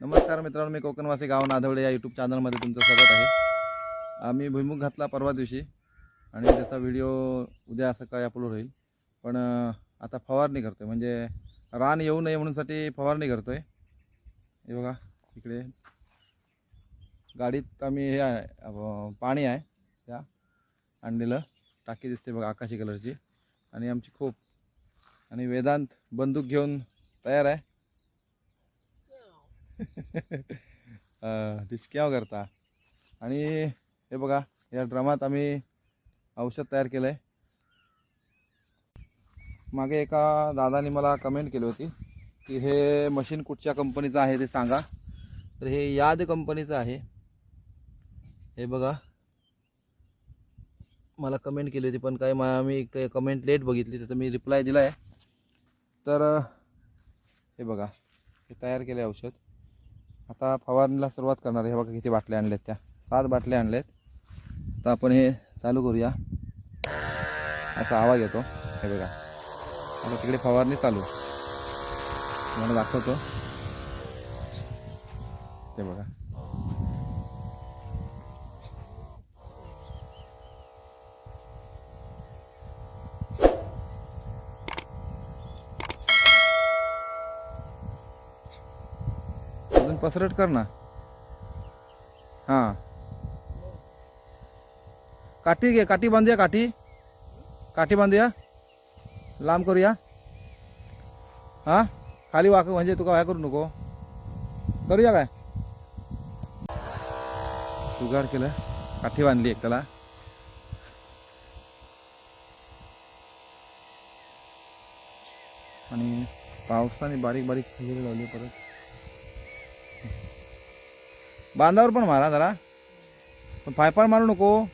नमस्कार मित्रांनो मी कोकणवासी गाव नाधवडे या यूट्यूब चॅनलमध्ये तुमचं स्वागत आहे. आम्ही भुईमुख घातला परवा दिवशी आणि त्याचा व्हिडिओ उद्या सकाळी अपलोड होईल. पण आता फवारणी करतो आहे म्हणजे रान येऊ नये म्हणूनसाठी फवारणी करतो आहे हे बघा इकडे गाडीत आम्ही हे आहे पाणी आहे त्या आणलेलं. टाकी दिसते बघा आकाशी कलरची आणि आमची खोप. आणि वेदांत बंदूक घेऊन तयार आहे. डिस्क्याव करता. आणि हे बघा या ड्रमात आम्ही औषध तयार केलं आहे मागे एका दादाने मला कमेंट केली होती की हे मशीन कुठच्या कंपनीचं आहे ते सांगा. तर हे याद कंपनीचं आहे. हे बघा. मला कमेंट केली होती पण काय मा मी कमेंट लेट बघितली त्याचा मी रिप्लाय दिला आहे तर हे बघा हे तयार केलं आहे औषध. आता फवारणीला सुरुवात करणार आहे. हे बघा किती बाटल्या आणल्यात त्या. सात बाटल्या आणल्यात. तर आपण हे चालू करूया. असा आवाज येतो. हे बघा. आता तिकडे फवारणी चालू. तुम्हाला दाखवतो. ते बघा. अजून पसरट कर ना हाँ। काठी घे काठी बांधूया काठी? काठी बांधूया लांब करूया हाँ? खाली वाक म्हणजे तुका काय करू नको? करूया काय जुगाड केलं काठी बांधली एक त्याला आणि पावसाने बारीक बारीक लावली परत बांधावर पण मारा जरा. पण फायफार मारू नको.